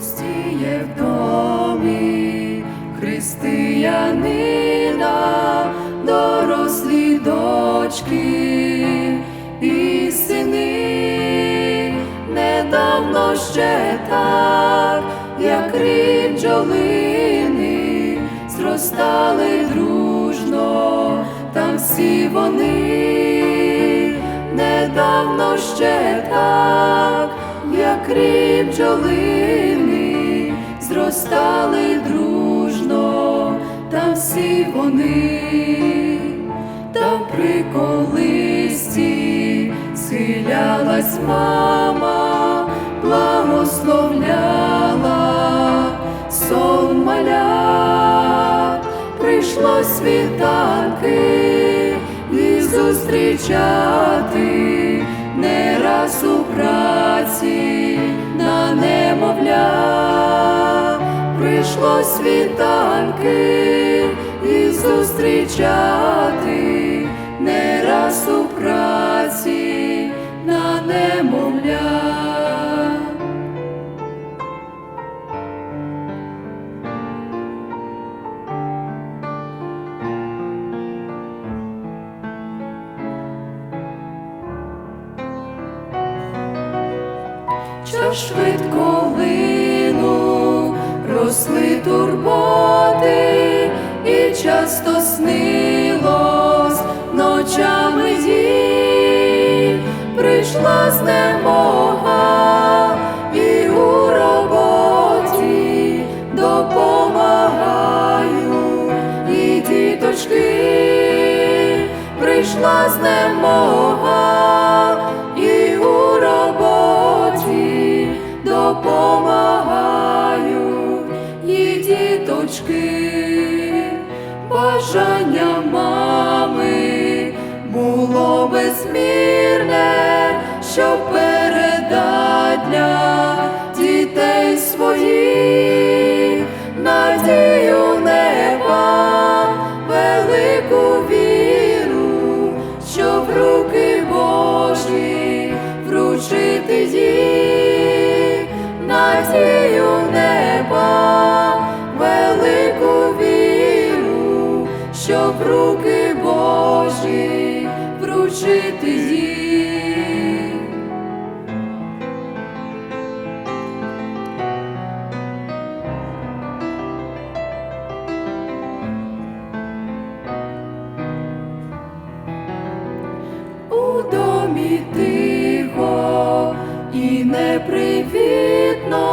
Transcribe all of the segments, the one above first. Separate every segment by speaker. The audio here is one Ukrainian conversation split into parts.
Speaker 1: пустіє в домі. Християнина, дорослі дочки і сини, недавно ще так, як рід бджолини, зростали дружно, там всі вони, недавно ще так, як рід бджолини, зростали дружно, там всі вони, та при колисці схилялась мама, благословляла. Сон малят, прийшло світанки і зустрічати не раз у праці прийшло світанки і зустрічати не раз у праці на немовля. що швидко лину, росли турботи, і часто снилось ночами їй, прийшла знемога і у роботі допомагаю, і діточки, прийшла знемога діточки, бажання мами було безмірне, щоб передать для дітей своїх надію неба, велику віру, що в руки Божі вручити їх, руки Божі вручити їх. у домі тихо і непривітно,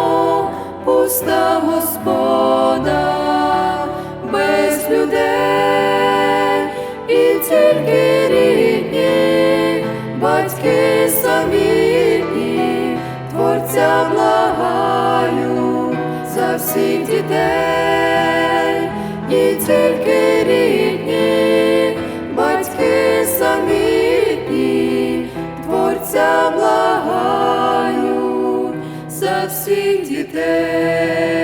Speaker 1: пуста господа без людей, тільки рідні, батьки самітні, творця благаю за всіх дітей, і тільки рідні, батьки самітні, творця благаю за всіх дітей.